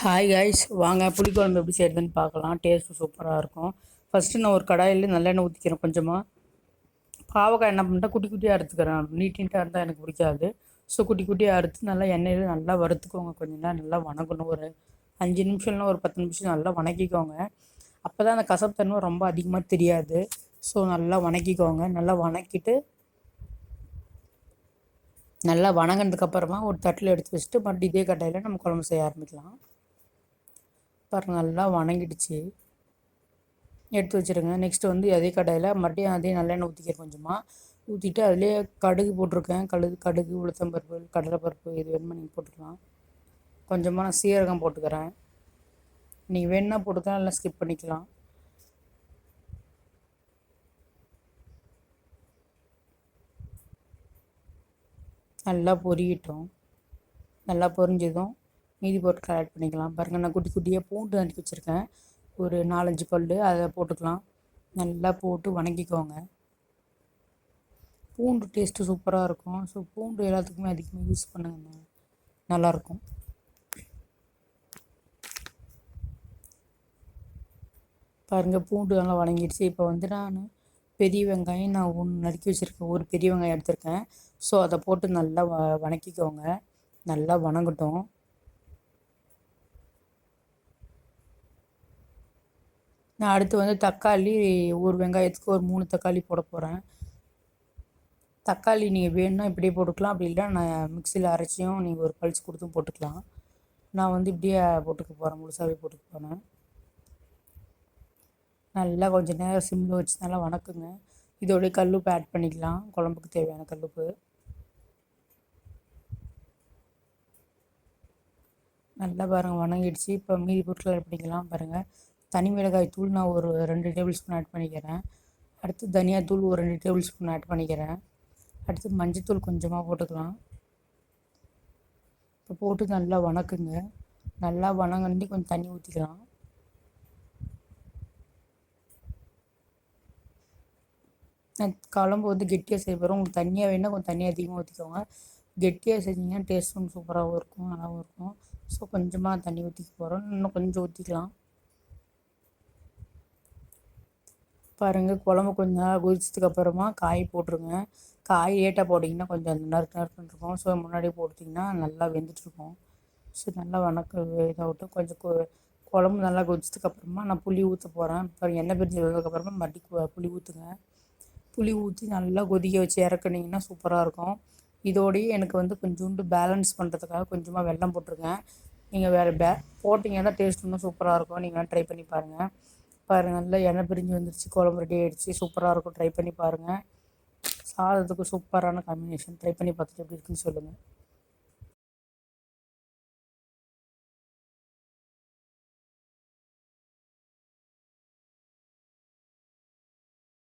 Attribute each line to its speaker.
Speaker 1: Hi guys வாங்க புளிக்குழம்பு எப்படி செய்கிறதுன்னு பார்க்கலாம். டேஸ்ட்டு சூப்பராக இருக்கும். ஃபஸ்ட்டு நான் ஒரு கடாயில் நல்லெண்ணெய் ஊற்றிக்கிறேன் கொஞ்சமாக பாவக்காய் என்ன பண்ணிட்டேன் குட்டி குட்டியாக அறுத்துக்கிறேன். நீட் நீட்டாக இருந்தால் எனக்கு பிடிக்காது. ஸோ குட்டி குட்டியாக அறுத்து நல்லா எண்ணெயில் நல்லா வறுத்துக்கோங்க. கொஞ்சம் நேரம் நல்லா வணக்கணும் ஒரு அஞ்சு நிமிஷம்லாம் ஒரு பத்து நிமிஷம் நல்லா வணக்கிக்கோங்க. அப்போ தான் அந்த கசப்புத்தன்மை ரொம்ப அதிகமாக தெரியாது. ஸோ நல்லா வணக்கிக்கோங்க. நல்லா வணக்கிட்டு நல்லா வணங்கினதுக்கப்புறமா ஒரு தட்டில் எடுத்து வச்சுட்டு மறுபடியும் இதே கட்டாயில் நம்ம குழம்பு செய்ய ஆரம்பிக்கலாம். பாருங்கள் நல்லா வணங்கிடுச்சு. எடுத்து வச்சுருங்க. நெக்ஸ்ட்டு வந்து அதே கடையில் மறுபடியும் அதே நல்லெண்ணெய் ஊற்றிக்கிறேன் கொஞ்சமாக ஊற்றிட்டு அதிலே கடுகு போட்டிருக்கேன். கடுகு கடுகு உளுத்தம்பருப்பு கடலைப்பருப்பு இது வேணுமா நீங்கள் போட்டுக்கலாம். கொஞ்சமாக நான் சீரகம் போட்டுக்கிறேன். நீங்கள் வேணுன்னா போட்டுக்கலாம் இல்லை ஸ்கிப் பண்ணிக்கலாம். நல்லா பொரியட்டும் நல்லா பொரிஞ்சதும் மீதி பொருட்கள் ஆட் பண்ணிக்கலாம். பாருங்கள் நான் குட்டி குட்டியாக பூண்டு நறுக்கி வச்சுருக்கேன். ஒரு நாலஞ்சு பல் அதை போட்டுக்கலாம். நல்லா போட்டு வணங்கிக்கோங்க. பூண்டு டேஸ்ட்டு சூப்பராக இருக்கும். ஸோ பூண்டு எல்லாத்துக்குமே அதிகமாக யூஸ் பண்ணுங்க. நல்லாயிருக்கும் பாருங்கள் பூண்டு நல்லா வணங்கிடுச்சு. இப்போ வந்து நான் பெரிய வெங்காயம் நான் ஒன்று நறுக்கி வச்சுருக்கேன். ஒரு பெரிய வெங்காயம் எடுத்திருக்கேன். ஸோ அதை போட்டு நல்லா வ வணக்கிக்கோங்க. நல்லா வணங்கட்டும். நான் அடுத்து வந்து தக்காளி ஒரு வெங்காயத்துக்கு ஒரு மூணு தக்காளி போட போகிறேன் தக்காளி நீங்கள் வேணும்னா இப்படியே போட்டுக்கலாம். அப்படி இல்லை நான் மிக்சியில் அரைச்சியும் நீங்கள் ஒரு பழிச்சு கொடுத்தும் போட்டுக்கலாம். நான் வந்து இப்படியே போட்டுக்க போகிறேன் முழுசாகவே போட்டுக்க போகிறேன் நல்லா கொஞ்சம் நேரம் சிம்மில் வச்சு நல்லா வணக்குங்க. இதோடைய கல்லுப்பு ஆட் பண்ணிக்கலாம். குழம்புக்கு தேவையான கல்லுப்பு. நல்லா பாருங்கள் வணங்கிடுச்சு. இப்போ மீதி பொருட்கள் ஆட் பண்ணிக்கலாம் பாருங்கள் தனி மிளகாய் தூள் நான் ஒரு ரெண்டு டேபிள் ஸ்பூன் ஆட் பண்ணிக்கிறேன். அடுத்து தனியாத்தூள் ஒரு ரெண்டு டேபிள் ஸ்பூன் ஆட் பண்ணிக்கிறேன். அடுத்து மஞ்சத்தூள் கொஞ்சமாக போட்டுக்கலாம். இப்போ போட்டு நல்லா வணக்குங்க. நல்லா வணங்கண்டி கொஞ்சம் தண்ணி ஊற்றிக்கலாம் குழம்பு வந்து கெட்டியாக செய்ய போகிறோம் உங்களுக்கு தண்ணியாக வேணால் கொஞ்சம் தண்ணி அதிகமாக ஊற்றிக்கோங்க கெட்டியாக செஞ்சிங்கன்னா டேஸ்ட்டும் சூப்பராகவும் இருக்கும் நல்லாவும் இருக்கும். ஸோ கொஞ்சமாக தண்ணி ஊற்றிக்க போகிறோம் இன்னும் கொஞ்சம் ஊற்றிக்கலாம் பாருங்கள் குழம்பு கொஞ்சம் நேரம் கொதிச்சதுக்கு அப்புறமா காய் போட்டுருங்க. காய் லேட்டாக போட்டிங்கன்னா கொஞ்சம் அந்த நறுக்கு நறுக்குன்னு இருக்கும். ஸோ முன்னாடி போட்டிங்கன்னா நல்லா வெந்துட்டுருக்கும் ஸோ நல்லா வணக்க இதாகட்டும். கொஞ்சம் குழம்பு நல்லா கொதிச்சதுக்கப்புறமா நான் புளி ஊற்ற போகிறேன் அப்புறம் எண்ணெய் பிரிஞ்சு வந்ததுக்கப்புறமா மட்டி புளி ஊற்றுங்க புளி ஊற்றி நல்லா கொதிக்க வச்சு இறக்குனீங்கன்னா சூப்பராக இருக்கும். இதோடையே எனக்கு வந்து கொஞ்சோண்டு பேலன்ஸ் பண்ணுறதுக்காக கொஞ்சமாக வெள்ளம் போட்டிருக்கேன். நீங்கள் வேறு பே போட்டிங்கன்னா டேஸ்ட் இன்னும் சூப்பராக இருக்கும். நீங்கள் ட்ரை பண்ணி பாருங்கள் பாருங்கள் நல்லா எண்ணெய் பிரிஞ்சு வந்துருச்சு. குழம்பு ரெடி ஆகிடுச்சு சூப்பராக இருக்கும். ட்ரை பண்ணி பாருங்கள் சாதத்துக்கு சூப்பரான காம்பினேஷன் ட்ரை பண்ணி பார்த்துட்டு எப்படி இருக்குன்னு சொல்லுங்கள்